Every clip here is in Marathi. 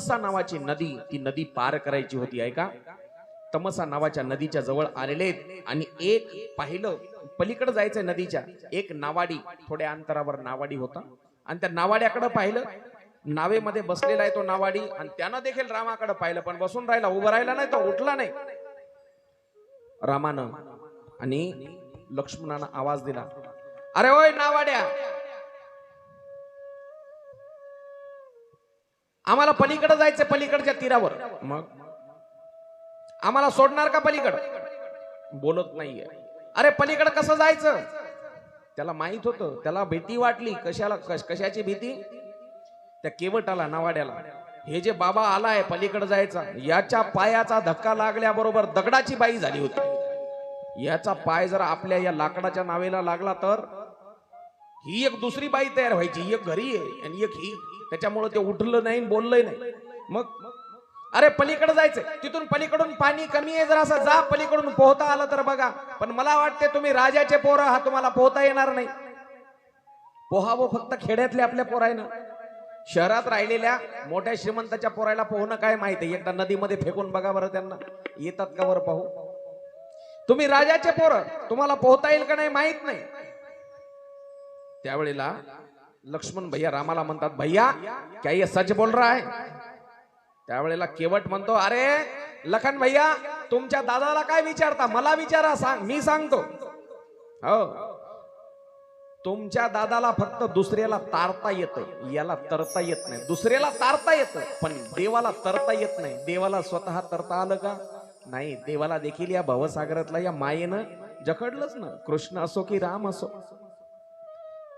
तमसा नावाची नदी ती नदी पार करायची होती ऐका तमसा नावाच्या नदीच्या जवळ आलेले आणि एक पाहिलं पलीकडे जायचंय नदीच्या एक नावाडी थोड्या अंतरावर नावाडी होता. आणि त्या नावाड्याकडे पाहिलं नावेमध्ये बसलेला आहे तो नावाडी आणि त्यानं देखील रामाकडे पाहिलं पण बसून राहिला उभं राहिला नाही तो उठला नाही. रामानं आणि लक्ष्मणानं आवाज दिला अरे ओय नावाड्या आम्हाला पलीकडे जायचं पलीकडच्या तीरावर. मग? आम्हाला सोडणार का पलीकड? बोलत नाहीये. अरे पलीकडे कसं जायचं? त्याला माहीत होतं. त्याला भीती वाटली. कशाला कश- कशाची भीती? त्या केवटाला नावाड्याला. हे जे बाबा आलाय पलीकडे जायचा याच्या पायाचा धक्का लागल्याबरोबर दगडाची बाई झाली होती. याचा पाय जर आपल्या या लाकडाच्या नावेला लागला तर? ही एक दुसरी बाई तयार व्हायची एक घरी आहे आणि एक ही त्याच्यामुळं ते उठलं नाही बोललंय नाही. मग? अरे पलीकडे जायचंय. तिथून पलीकडून पाणी कमी आहे जर असं जा पलीकडून पोहता आलं तर बघा. पण मला वाटते तुम्ही राजाचे पोरं हा तुम्हाला पोहता येणार नाही. पोहावं फक्त खेड्यातल्या आपल्या पोरायनं. शहरात राहिलेल्या मोठ्या श्रीमंताच्या पोरायला पोहणं काय माहिती? एकदा नदीमध्ये फेकून बघा बरं त्यांना. येतात का बरं पाहू? तुम्ही राजाचे पोरं तुम्हाला पोहता येईल का नाही माहीत नाही. त्यावेळेला लक्ष्मण भैया रामाला म्हणतात भैया क्या ये सच बोल रहा है? त्यावेळेला केवट म्हणतो अरे लखन भैया तुमच्या दादाला काय विचारता? मला विचारा सांग मी सांगतो. हो. तुमच्या दादाला फक्त दुसऱ्याला तारता येतं याला तरता येत नाही. दुसऱ्याला तारता येतं पण देवाला तरता येत नाही. देवाला स्वतः तरता आलं का? नाही देवाला देखील या भवसागरातला या मायेनं जखडलंच ना. कृष्ण असो की राम असो.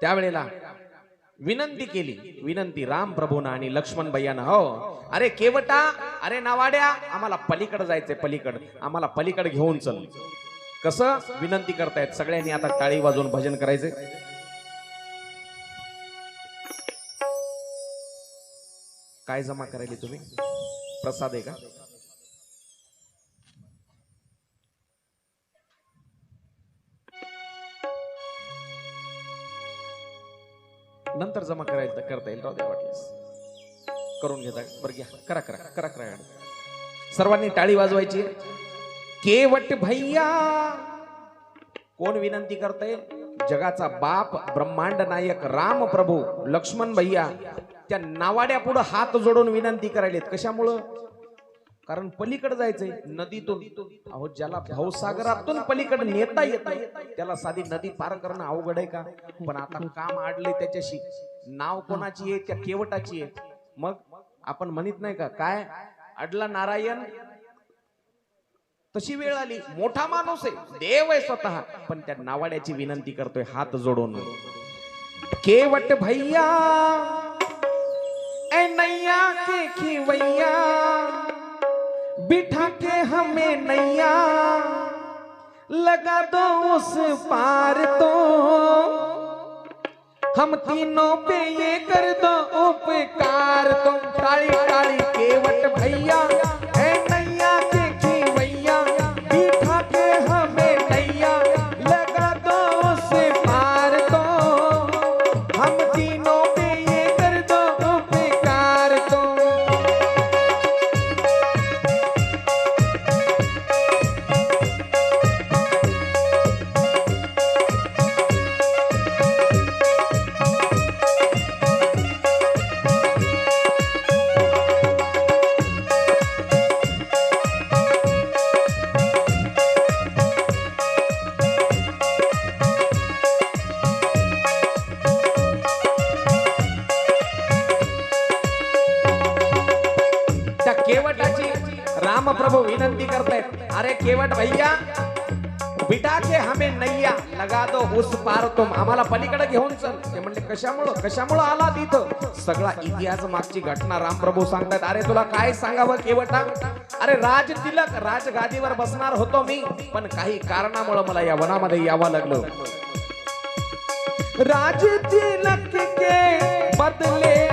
त्यावेळेला विनंती केली. विनंती राम प्रभून आणि लक्ष्मण भैयानं हो. अरे केवटा अरे नावाड्या आम्हाला पलीकडे जायचंय पलीकड. आम्हाला पलीकडे घेऊन चल. कसं? विनंती करतायत. सगळ्यांनी आता टाळी वाजवून भजन करायचे काय जमा करायली तुम्ही? प्रसाद आहे का? नंतर जमा करायला करता येईल. राहू द्या वाटल्यास करून घेता. बरं घ्या. करा करा. करा करा. सर्वांनी टाळी वाजवायची. केवट भैया! कोण विनंती करते जगाचा बाप ब्रह्मांड नायक राम प्रभू लक्ष्मण भैया त्या नावाड्या पुढे हात जोडून विनंती करायलेत. कशामुळं? कारण पलीकडे जायचंय नदीतून. अहो ज्याला भावसागरातून पलीकडे नेता येत त्याला साधी नदी पार करणं अवघड आहे का? पण आता काम आडले त्याच्याशी. नाव कोणाची आहे? त्या केवटाची आहे. मग आपण म्हणत नाही का? काय? अडला नारायण. तशी वेळ आली. मोठा माणूस आहे. देव आहे स्वतः. पण त्या नावाड्याची विनंती करतोय हात जोडून. केवट भैया ए नैया के खिवैया. बिठा के हमें नैया लगा दो उस पार तो। हम तीनों पे ये कर दो उपकार तुम। काली काली केवट भैया। कशामुळं कशामुळं आला तिथं? सगळा इतिहास मागची घटना रामप्रभू सांगतात. अरे तुला काय सांगावं केवटा? अरे राज तिलक राज गादीवर बसणार होतो मी पण काही कारणामुळं मला या वनामध्ये यावं लागलं. राज तिलक के बदले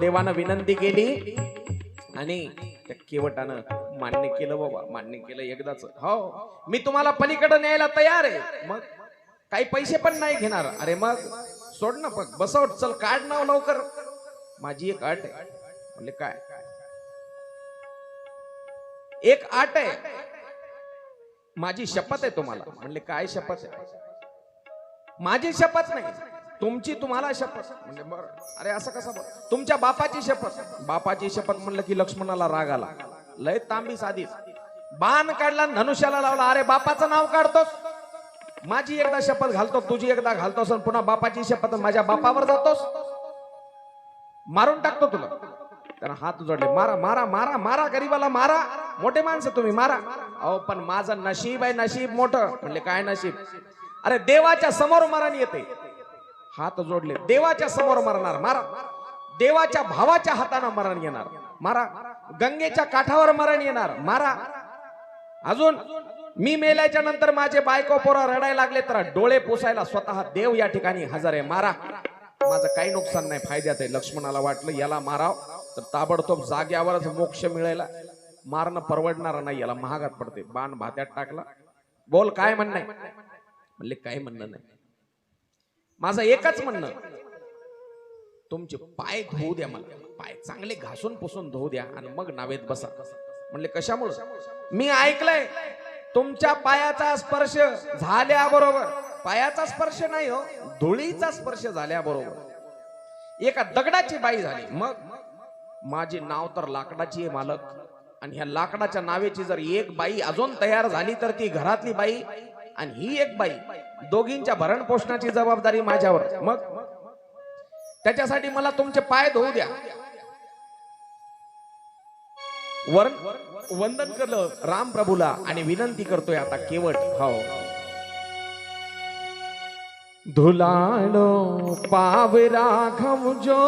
देवानं विनंती केली आणि त्या केवटानं मान्य केलं बाबा मान्य केलं एकदाच. हो मी तुम्हाला पलीकडे न्यायला तयार आहे. मग काही पैसे पण नाही घेणार. अरे मग सोड ना मग बसव चल काढ ना लवकर. माझी एक अट आहे. म्हणजे काय? एक आट आहे. माझी शपथ आहे तुम्हाला. म्हणले काय शपथ आहे? माझी शपथ नाही. तुमची तुम्हाला शपथ. म्हणजे बर अरे असं कसं बरं? तुमच्या बापाची शपथ. बापाची शपथ म्हणलं की लक्ष्मणाला राग आला. लय तांबी साधी. बाण काढला धनुष्याला लावला. अरे बापाचं नाव काढतोस. माझी एकदा शपथ घालतो तुझी एकदा घालतोस आणि पुन्हा बापाची शपथ माझ्या बापावर जातोस. मारून टाकतो तुला. त्यानं हात जोडले. मारा मारा मारा मारा गरीबाला मारा. मोठे माणसं तुम्ही मारा. अहो पण माझं नशीब आहे नशीब मोठं. म्हणले काय नशीब? अरे देवाच्या समोर मरण येते. हात जोडले. देवाच्या समोर मरणार. मारा. देवाच्या भावाच्या हातानं मरण येणार. मारा. गंगेच्या काठावर मरण येणार. मारा. अजून मी मेल्याच्या नंतर माझे बायको पोरं रडायला लागले तर डोळे पुसायला स्वतः देव या ठिकाणी हजर आहे. मारा. माझं काही नुकसान नाही. फायद्यात आहे. लक्ष्मणाला वाटलं याला माराव. तर ताबडतोब जाग्यावरच मोक्ष मिळायला. मारणं परवडणार नाही. याला महागात पडते. बाण भात्यात टाकला. बोल काय म्हणणं आहे? म्हणले काय म्हणणं नाही. माझं एकच म्हणणं तुमचे पाय धुवू द्या मला. पाय चांगले घासून पुसून धुवू द्या आणि मग नावेत बसा. म्हणले कशामुळे? मी ऐकलंय तुमच्या पायाचा स्पर्श झाल्याबरोबर पायाचा स्पर्श नाही हो धुळीचा स्पर्श झाल्याबरोबर. एका दगडाची बाई झाली. मग माझे नाव तर लाकडाची आहे मालक. आणि ह्या लाकडाच्या नावेची जर एक बाई अजून तयार झाली तर ती घरातली बाई आणि ही एक बाई दोघींच्या भरण पोषणाची जबाबदारी माझ्यावर. मग? त्याच्यासाठी मला तुमचे पाय धुवू द्या. वरण वंदन करलं राम प्रभूला आणि विनंती करतोय आता केवट हो. धुलाडो पाव राघव जो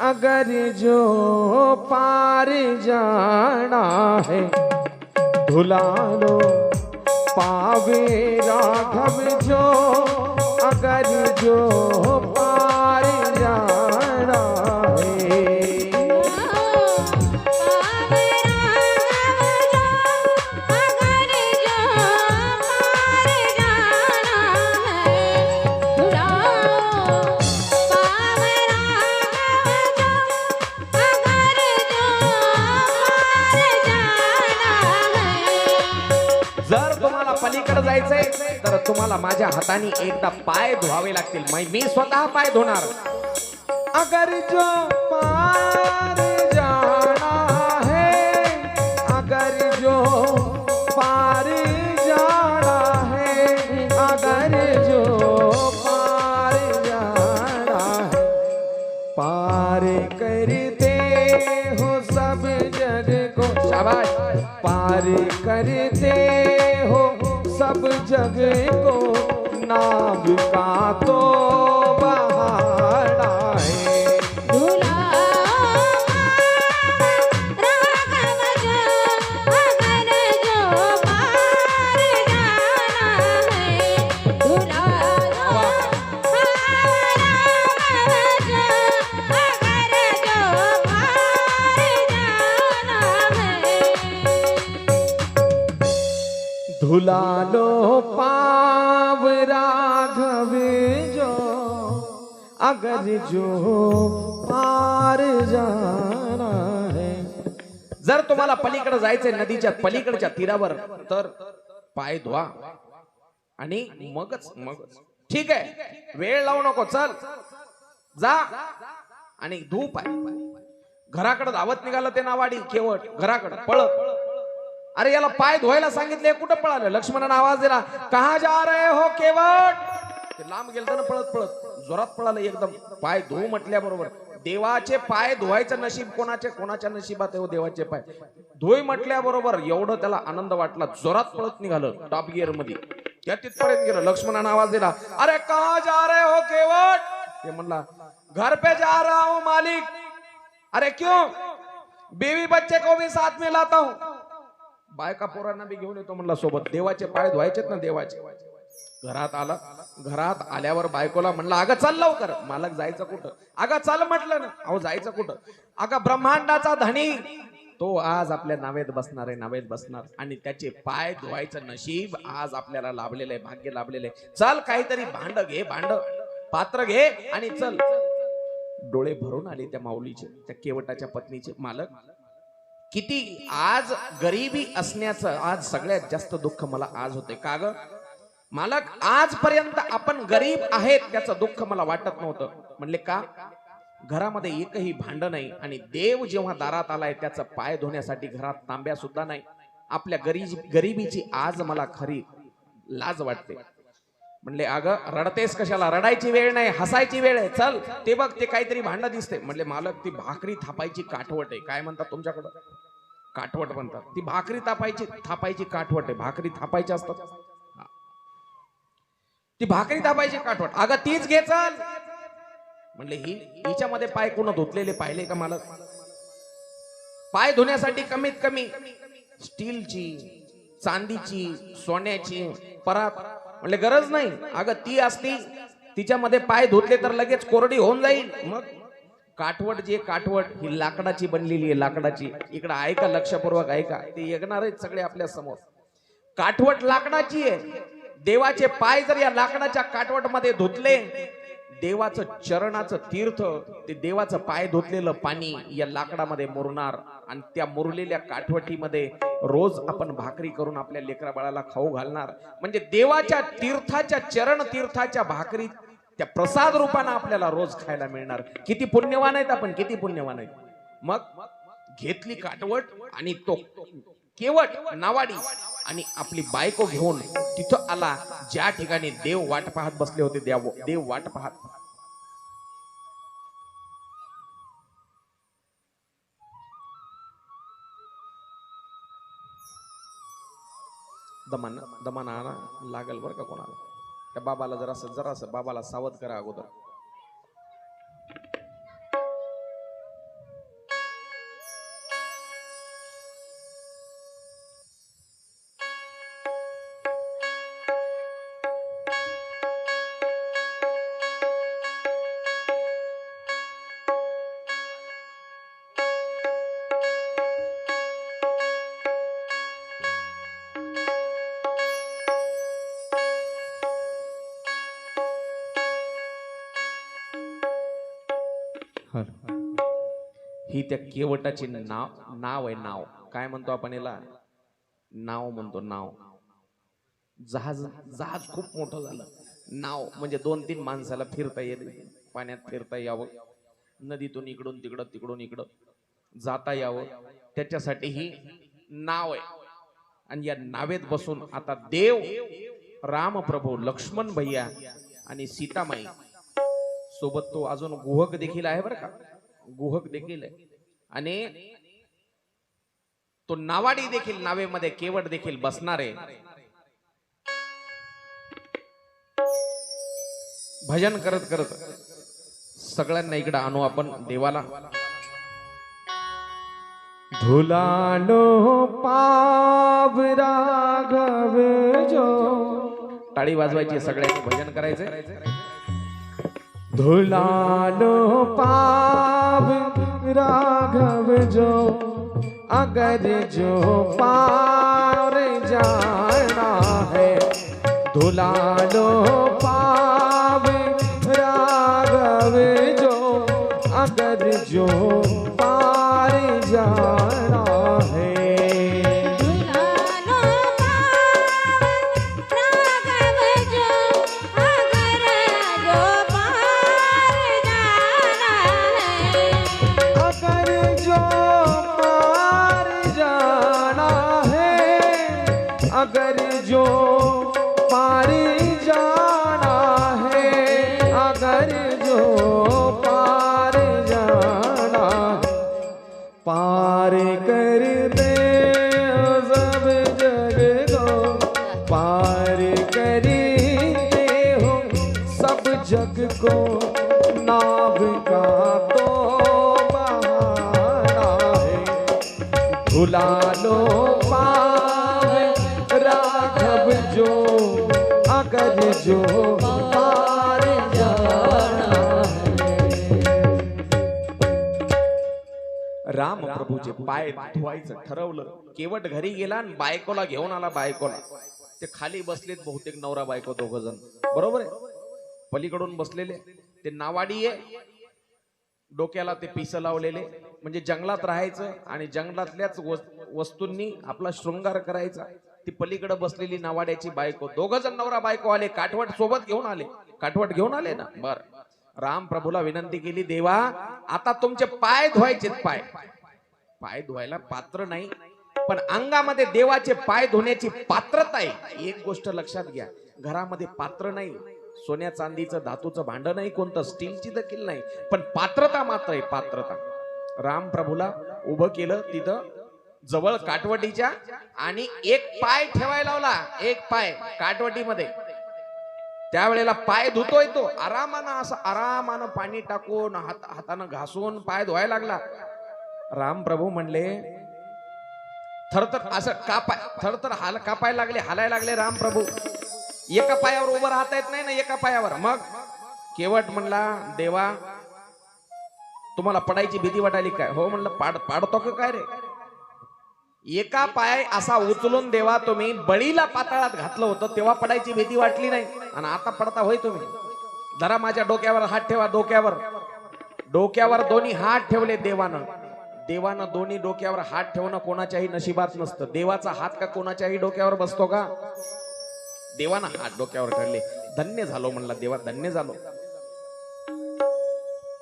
अगर जो पार जाना है. धुलालो पावे राघव जो अगर जो करायचंय तर तुम्हाला माझ्या हाताने एकदा पाय धुवावे लागतील. मी स्वतः पाय धुणार. अगर जो पार का तो बहाना है धुला लो पाव राघव जो अगर जो पार जाना है। जर तुम्हाला पलीकडे जायचंय नदीच्या पलीकडच्या तीरावर तर पाय धुवा आणि मगच मगच. ठीक आहे. वेळ लावू नको चल. जा आणि धू पाय घराकडे धावत निघालं ते नावाडी केवट. घराकडे पळत. अरे याला पाय धुवायला सांगितले कुठं पळालं? लक्ष्मणानं आवाज दिला कहा जा रहे हो केवट? ते लांब गेलं ना पळत पळत जोरात पळालं एकदम. पाय धुवू म्हटल्याबरोबर देवाचे पाय धुवायचं नशीब कोणाचे? कोणाच्या नशिबात आहे हो देवाचे पाय? धुई म्हटल्याबरोबर एवढं त्याला आनंद वाटला जोरात पळत निघालं टॉप गिअरमध्ये त्या तिथपर्यंत गेलं लक्ष्मणानं आवाज दिला अरे कहा जा रहे हो केवट? ते म्हणला घर पे जा रहा हूं मालिक. अरे क्यों? बीवी बच्चे को भी साथ में लाता हूं. बायका पोरांना बी घेऊन येतो म्हणला सोबत. देवाचे पाय धुवायचेत ना देवाचे. घरात आला घरात आल्यावर बायकोला म्हणलं अगं चल लवकर. मालक जायचं कुठं? अगं चल म्हटलं ना. अहो जायचं कुठं? अगं ब्रह्मांडाचा धनी. तो आज आपल्या नावेत बसणार आहे नावेत बसणार. आणि त्याचे पाय धुवायचं नशीब आज आपल्याला लाभलेलं आहे भाग्य लाभलेलं आहे. चल काहीतरी भांड घे भांड. पात्र घे आणि चल. डोळे भरून आले त्या माऊलीचे त्या केवटाच्या पत्नीचे मालक. किती आज गरिबी असण्याचं आज सगळ्यात जास्त दुःख मला आज होते का ग? मालक आजपर्यंत आपण गरीब आहेत त्याचं दुःख मला वाटत नव्हतं. म्हणले का? घरामध्ये एकही भांड नाही आणि देव जेव्हा दारात आलाय त्याचं पाय धुण्यासाठी घरात तांब्या सुद्धा नाही. आपल्या गरीब गरिबीची आज मला खरी लाज वाटते. म्हणले अगं रडतेस कशाला? रडायची वेळ नाही हसायची वेळ आहे. चल ते बघ ते काहीतरी भांड दिसते म्हणले मालक ती भाकरी थापायची काठवट आहे. काय म्हणतात तुमच्याकडं? काठवट म्हणतात. ती भाकरी थापायची थापायची काठवट आहे. भाकरी थापायची असतात. ती भाकरी थापायची काठवट. अगं तीच घे चल. म्हणले ही हिच्यामध्ये पाय कोण धुतलेले पाहिले का मालक? पाय धुण्यासाठी कमीत कमी स्टीलची चांदीची सोन्याची परात म्हणले गरज नाही. अगं ती असती तिच्यामध्ये पाय धुतले तर लगेच कोरडी होऊन जाईल. मग काठवट जी काठवट ही लाकडाची बनलेली आहे लाकडाची. इकडं ऐका लक्षपूर्वक ऐका. ते येणार आहेत सगळे आपल्यासमोर. काठवट लाकडाची आहे. देवाचे पाय जर या लाकडाच्या काठवटमध्ये धुतले देवाचं चरणाचं तीर्थ ते देवाचं पाय धुतलेलं पाणी या लाकडामध्ये मुरणार आणि त्या मुरलेल्या काठवटीमध्ये रोज आपण भाकरी करून आपल्या लेकरा बाळाला खाऊ घालणार. म्हणजे देवाच्या तीर्थाच्या चरण तीर्थाच्या भाकरी त्या प्रसाद रूपानं आपल्याला रोज खायला मिळणार. किती पुण्यवान आहेत आपण किती पुण्यवान आहेत. मग घेतली काटवट आणि तो केवट नावाडी आणि आपली बायको घेऊन तिथं आला. ज्या ठिकाणी देव वाट पाहत बसले होते देव देव वाट पाहत. दमान दमान आणा लागल बरं का कोणाला? त्या बाबाला जरासं जरासं बाबाला सावध करा अगोदर. ही त्या केवटाची नाव नाव आहे नाव. काय म्हणतो आपण याला? नाव म्हणतो नाव. जहाज जहाज खूप मोठं झालं. नाव म्हणजे दोन तीन माणसाला फिरता येईल पाण्यात फिरता यावं. नदीतून इकडून तिकडं तिकडून इकडं जाता यावं. त्याच्यासाठी ही नाव आहे. आणि या नावेत बसून आता देव रामप्रभू लक्ष्मण भैया आणि सीतामाई सोबत तो अजून गुहक देखील आहे बरं का? गुहक देखील आहे. आणि तो नावाडी देखील नावेमध्ये केवट देखील बसणार आहे. भजन करत करत सगळ्यांना इकडे आणू आपण देवाला. धुलालो पाव राघव जो टाळी वाजवायची सगळ्यांनी भजन करायचंय. धुलालो पाव राघव जो अगर जो पार जाना है। धुलालो पाव राघव जो अगर जो अगर जो पारी जाना है अगर जो पार जाना है पार कर दे सब जग को पार करते हो सब जग को नाव का तो बहाना है। भुला लो राम प्रभूचे पाय धुवायचं ठरवलं. केवट घरी गेला आणि बायकोला घेऊन आला बायकोला. ते खाली बसलेत बहुतेक नवरा बायको दोघ जण. बरोबर आहे? पलीकडून बसलेले. ते नावाडी आहे डोक्याला ते पिस लावलेले. म्हणजे जंगलात राहायचं आणि जंगलातल्याच वस- वस्तूंनी आपला शृंगार करायचा. ती पलीकडे बसलेली नावाड्याची बायको. दोघ जण नवरा बायको आले. काठवट सोबत घेऊन आले. काठवट घेऊन आले ना? बर. राम प्रभूला विनंती केली देवा आता तुमचे पाय धुवायचेत पाय. पाय धुवायला पात्र नाही. पण अंगामध्ये देवाचे पाय धुण्याची पात्रता आहे. एक गोष्ट लक्षात घ्या. घरामध्ये पात्र नाही. सोन्या चांदीचं धातूचं भांड नाही कोणतं. स्टीलची देखील नाही. पण पात्रता मात्र आहे पात्रता. राम प्रभूला उभं केलं तिथं. जवळ काटवटीच्या आणि एक पाय ठेवायला लावला. एक पाय काटवटीमध्ये त्यावेळेला पाय धुतोय तो. आरामानं असं आरामानं पाणी टाकून हात हातानं घासून पाय धुवायला लागला. राम प्रभू म्हणले थरथर असं कापाय थरथर हाल कापायला लागले हालायला लागले राम प्रभू. एका पायावर उभं राहता येत नाही ना एका पायावर. मग केवट म्हणला देवा तुम्हाला पडायची भीती वाटायली काय? हो म्हणलं पाड पाडतो का काय रे? एका पाय असा उचलून देवा तुम्ही बळीला पाताळात घातलं होतं तेव्हा पडायची भीती वाटली नाही. आणि आता पडता होय तुम्ही. जरा माझ्या डोक्यावर हात ठेवा डोक्यावर. डोक्यावर दोन्ही हात ठेवले देवानं. देवानं दोन्ही डोक्यावर हात ठेवणं कोणाच्याही नशिबात नसतं. देवाचा हात का कोणाच्याही डोक्यावर बसतो का? देवानं हात डोक्यावर ठरले धन्य झालो म्हणला देवा धन्य झालो.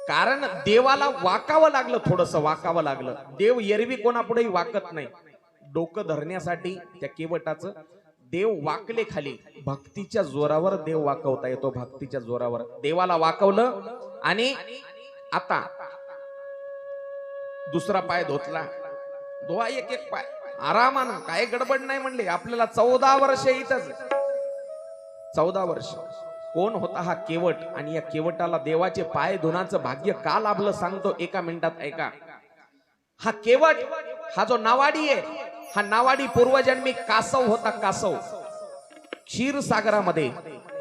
कारण देवाला वाकावं लागलं थोडस वाकावं लागलं. देव एरवी कोणापुढेही वाकत नाही. डोकं धरण्यासाठी त्या केवटाचं देव वाकले खाली. भक्तीच्या जोरावर देव वाकवता येतो भक्तीच्या जोरावर. देवाला वाकवलं आणि आता दुसरा पाय धोतला. धुवा एक एक पाय. आरामानं काय गडबड नाही म्हणले. आपल्याला चौदा वर्ष इथंच. चौदा वर्ष. कोण होता हा केवट? आणि या केवटाला देवाचे पाय धुण्याचं भाग्य का लाभलं सांगतो एका मिनिटात ऐका. हा केवट हा जो नावाडी आहे हा नावाडी पूर्वजन्मी कासव होता कासव. क्षीरसागरामध्ये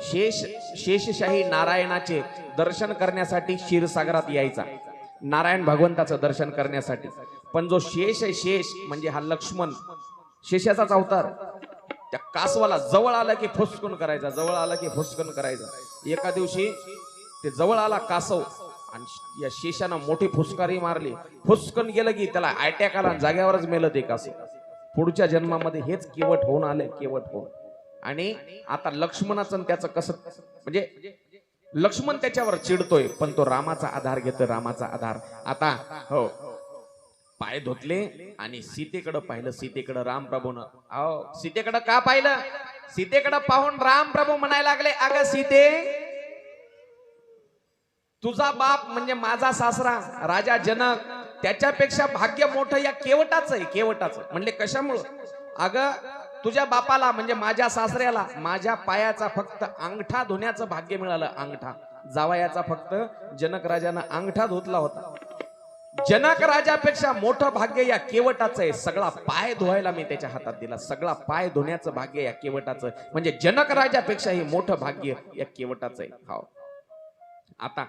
शेष शेषशाही नारायणाचे दर्शन करण्यासाठी क्षीरसागरात यायचा. नारायण भगवंताचं दर्शन करण्यासाठी. पण जो शेष आहे शेष म्हणजे हा लक्ष्मण शेषाचाच अवतार. त्या कासवाला जवळ आला की फुसकून करायचा जवळ आला की फुसकून करायचा. एका दिवशी ते जवळ आला कासव आणि या शेषानं मोठी फुसकारी मारली. फुसकन गेलं की त्याला अटॅक आला आणि जाग्यावरच मेलं ते कासव. पुढच्या जन्मामध्ये हेच केवट होऊन आले केवट होऊन. आणि आता लक्ष्मणाचं त्याचं कसं म्हणजे लक्ष्मण त्याच्यावर चिडतोय पण तो रामाचा आधार घेतोय रामाचा आधार. आता हो. पाय धुतले आणि सीतेकडे पाहिलं सीतेकडे राम प्रभून. अहो सीतेकडे का पाहिलं? सीतेकडे पाहून राम प्रभू म्हणायला लागले अगं सीते तुझा बाप म्हणजे माझा सासरा राजा जनक त्याच्यापेक्षा भाग्य मोठं या केवटाचं आहे केवटाचं. म्हणले कशामुळं? अगं तुझ्या बापाला म्हणजे माझ्या सासऱ्याला माझ्या पायाचा फक्त अंगठा धुण्याचं भाग्य मिळालं अंगठा. जावयाचा फक्त जनक राजानं अंगठा धुतला होता. जनक राजापेक्षा मोठं भाग्य या केवटाचं आहे. सगळा पाय धुवायला मी त्याच्या हातात दिला. सगळा पाय धुण्याचं भाग्य या केवटाचं. म्हणजे जनक राजापेक्षा हे मोठं भाग्य या केवटाचं आहे. हो आता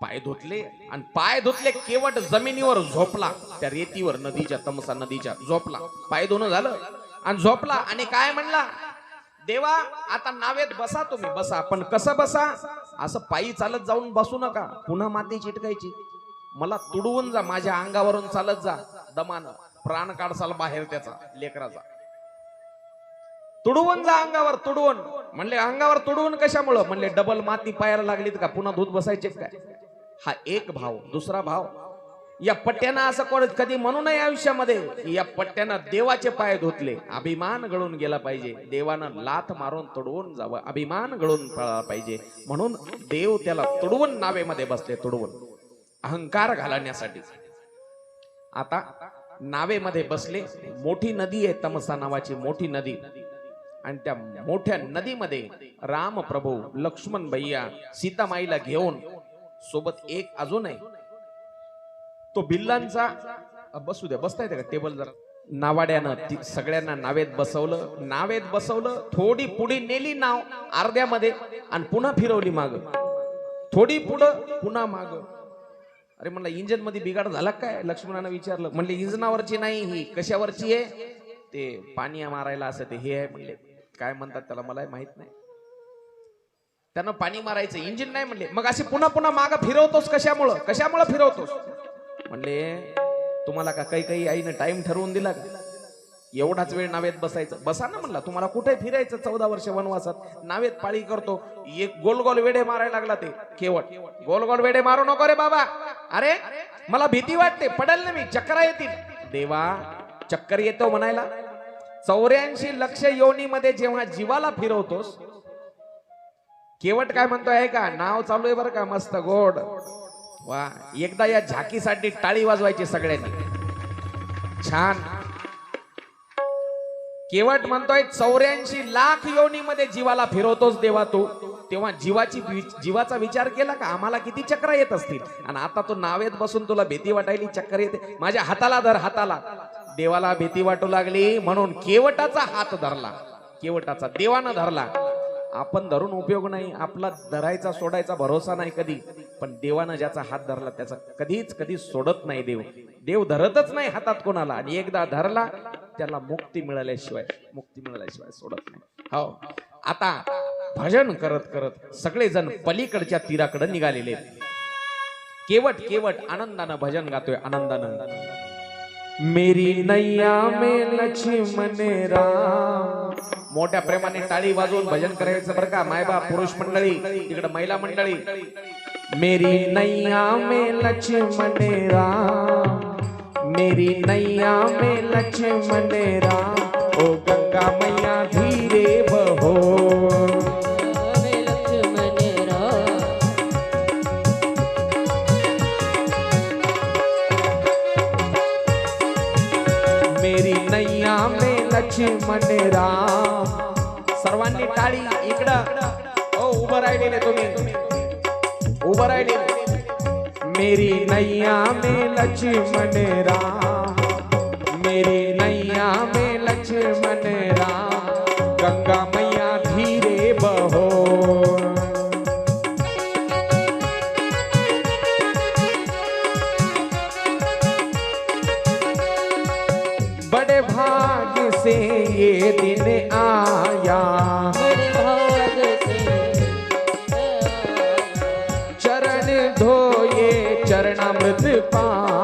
पाय धुतले आणि पाय धुतले केवट जमिनीवर झोपला. त्या रेतीवर नदीच्या तमसा नदीच्या झोपला. पाय धुणं झालं. आणि झोपला आणि काय म्हणला? देवा आता नावेत बसा तुम्ही. बसा. पण कसं बसा? असं पायी चालत जाऊन बसू नका. पुन्हा माती चिटकायची. मला तुडवून जा. माझ्या अंगावरून चालत जा. दमानं प्राण काढसाल बाहेर त्याचा लेकराचा. तुडवून जा अंगावर तुडवून. म्हणले अंगावर तुडवून कशामुळं? म्हणले डबल माती पायाला लागलीत का? पुन्हा दूध बसायचे काय हा एक भाव. दुसरा भाव. या पट्ट्यानं असं कोण कधी म्हणू नये आयुष्यामध्ये या पट्ट्यानं देवाचे पाय धुतले. अभिमान गळून गेला पाहिजे. देवानं लाथ मारून तुडवून जावं. अभिमान गळून पळाला पाहिजे. म्हणून देव त्याला तुडवून नावेमध्ये बसले तुडवून. अहंकार घालण्यासाठी आता नावेमध्ये बसले मोठी नदी आहे तमसा नावाची मोठी नदी. आणि त्या मोठ्या नदीमध्ये राम प्रभू लक्ष्मण भैया सीतामाईला घेऊन सोबत एक अजून आहे. तो बिल्लांचा बसू द्या बसता येते का टेबल जरा? नावाड्यानं ती सगळ्यांना नावेत बसवलं नावेत बसवलं थोडी पुढे नेली नाव अर्ध्यामध्ये आणि पुन्हा फिरवली माग. थोडी पुढं पुन्हा माग. अरे म्हणलं इंजिनमध्ये बिघाड झाला काय? लक्ष्मणानं विचारलं. म्हणले इंजनावरची नाही ही कशावरची आहे? ते पाणी मारायला असं ते हे आहे म्हणले. काय म्हणतात त्याला मला माहीत नाही. त्यानं पाणी मारायचं इंजिन नाही म्हणले. मग अशी पुन्हा पुन्हा माग फिरवतोस कशामुळं? कशामुळं फिरवतोस? म्हणले तुम्हाला का काही काही आईनं टाइम ठरवून दिला का? एवढाच वेळ नावेत बसायचं. बसा ना म्हणला तुम्हाला कुठे फिरायचं चौदा वर्ष वनवासात? नावेत पाळी करतो. एक गोल गोल वेडे मारायला लागला ते केवट. गोल गोल वेडे मारू नको रे बाबा. अरे मला भीती वाटते पडेल ना मी चक्रा येतील. देवा चक्कर येतो म्हणायला? चौऱ्याऐंशी लक्ष योनीमध्ये जेव्हा जीवाला फिरवतोस केवट काय म्हणतोय का नाव चालू आहे बरं का मस्त गोड. वा एकदा या झाकीसाठी टाळी वाजवायची सगळ्यांनी. छान. केवट म्हणतोय चौऱ्याऐंशी लाख योनीमध्ये जीवाला फिरवतोस देवा तू. तेव्हा जीवाची जीवाचा विचार केला का आम्हाला किती चक्र येत असतील? आणि आता तू नावेत बसून तुला भीती वाटायली चक्कर येते. माझ्या हाताला धर हाताला. देवाला भीती वाटू लागली म्हणून केवटाचा हात धरला. केवटाचा देवानं धरला. आपण धरून उपयोग नाही आपला धरायचा सोडायचा भरोसा नाही कधी. पण देवानं ज्याचा हात धरला त्याचा कधीच कधी सोडत नाही देव. देव धरतच नाही हातात कोणाला. आणि एकदा धरला त्याला मुक्ती मिळाल्याशिवाय मुक्ती मिळाल्याशिवाय सोडत नाही. हो. आता भजन करत करत सगळेजण पलीकडच्या तीराकडे निघालेले आहेत. केवट केवट आनंदानं भजन गातोय आनंदानं. मेरी नैया में लक्ष्मण राम। मोठ्या प्रेमाने टाळी वाजवून भजन करायचं बरं का? मायबाप पुरुष मंडळी तिकडे महिला मंडळी. मेरी नैया में लक्ष्मण राम। मेरी नैया में लक्ष्मण राम। ओ गंगा मैया में मने राम सर्वांनी टाळी इकडं. ओ उभं राहिलेले तुम्ही. उभं राहिले. मेरी नैया में लक्ष्मण राम मेरी नैया में लक्ष्मण राम गंगा मैया পান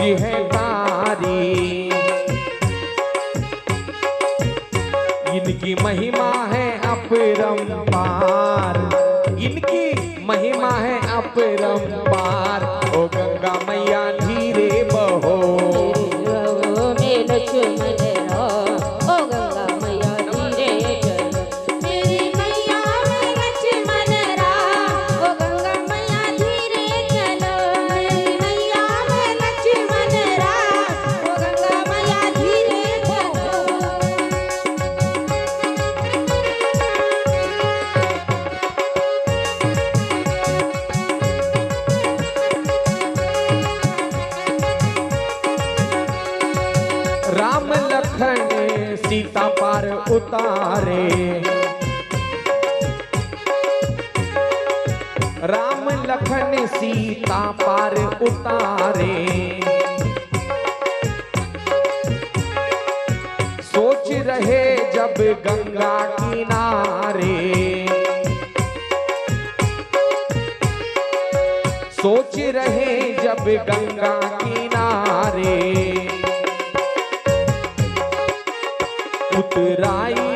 मनुज है तारी उतारे। राम लखन सीता पार उतारे। सोच रहे जब गंगा किनारे। सोच रहे जब गंगा किनारे। rai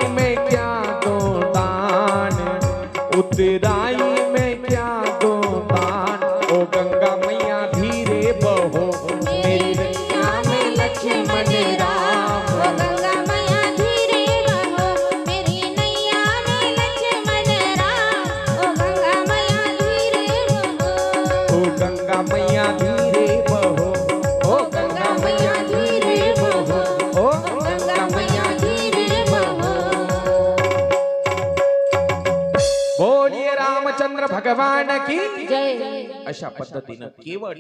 पद्धतीनं केवट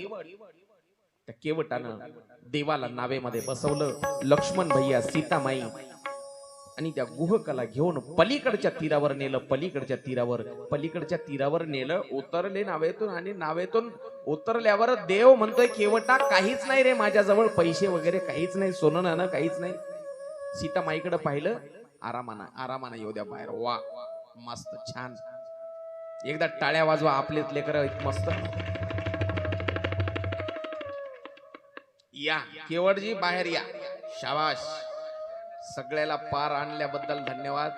त्या केवटानं देवाला नावेमध्ये बसवलं. लक्ष्मण भैया सीतामाई आणि त्या गुहकला घेऊन पलीकडच्या तीरावर नेलं पलीकडच्या तीरावर पलीकडच्या तीरावर नेलं उतरले नावेतून आणि नावेतून उतरल्यावर देव म्हणतोय केवटा काहीच नाही रे माझ्याजवळ पैसे वगैरे काहीच नाही सोनं नाणं काहीच नाही. सीतामाईकडे पाहिलं आरामानं आरामानं येऊ द्या बाहेर वा मस्त छान. एकदा टाळ्या वाजवा आपलेच लेकर मस्त. या. केवडजी बाहेर या. शाबाश सगळ्याला पार आणल्याबद्दल धन्यवाद.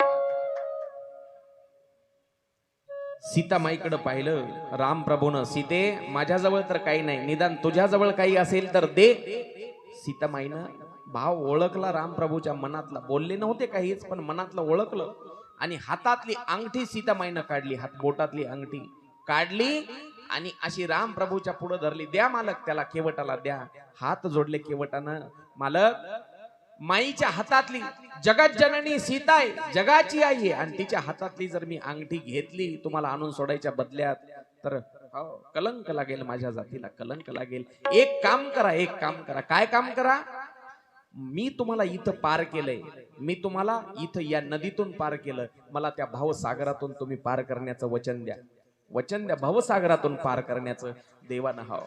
सीतामाईकडे पाहिलं राम प्रभून सीते माझ्याजवळ तर काही नाही. निदान तुझ्याजवळ काही असेल तर दे. सीतामाईनं भाव ओळखला राम प्रभूच्या मनातला. बोलले नव्हते काहीच पण मनातलं ओळखलं. आणि हातातली अंगठी सीतामाईनं काढली. हात बोटातली अंगठी. काढली आणि अशी राम प्रभूच्या पुढे धरली द्या मालक त्याला केवटाला द्या. हात जोडले केवटानं. मालक माईच्या हातातली जगात जननी सीता आहे जगाची आई आहे. आणि तिच्या हातातली जर मी अंगठी घेतली तुम्हाला आणून सोडायच्या बदल्यात तर हो, कलंक लागेल माझ्या जातीला कलंक लागेल. एक काम करा एक काम करा. काय काम करा? मी तुम्हाला इथं पार केलंय. मी तुम्हाला इथं या नदीतून पार केलं. मला त्या भावसागरातून तुम्ही पार करण्याचं वचन द्या. वचन द्या भवसागरातून पार करण्याचं देवानं हवं.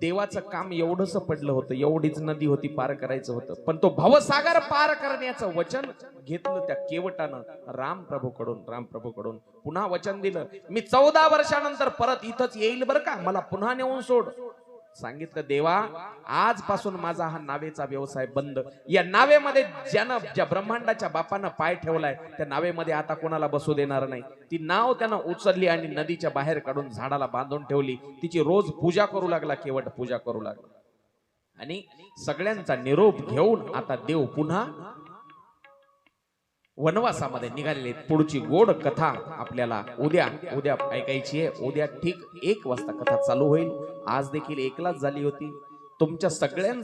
देवाचं काम एवढंच पडलं होतं एवढीच नदी होती पार करायचं होतं. पण तो भवसागर पार करण्याचं वचन घेतलं त्या केवटानं राम प्रभूकडून राम प्रभूकडून पुन्हा वचन दिलं. मी चौदा वर्षानंतर परत इथंच येईल बरं का? मला पुन्हा नेऊन सोड. सांगितलं देवा आजपासून माझा हा नावेचा व्यवसाय बंद. या नावेमध्ये ज्यानं ज्या ब्रह्मांडाच्या बापानं पाय ठेवलाय त्या नावेमध्ये आता कोणाला बसू देणार नाही. ती नाव त्यानं उचलली आणि नदीच्या बाहेर काढून झाडाला बांधून ठेवली. तिची रोज पूजा करू लागला केवट पूजा करू लागला. आणि सगळ्यांचा निरोप घेऊन आता देव पुन्हा वनवासामध्ये निघालेले पुढची गोड कथा आपल्याला उद्या उद्या ऐकायची आहे. उद्या ठीक एक वाजता कथा चालू होईल. आज देखील एकलाच झाली होती. तुमच्या सगळ्यांचा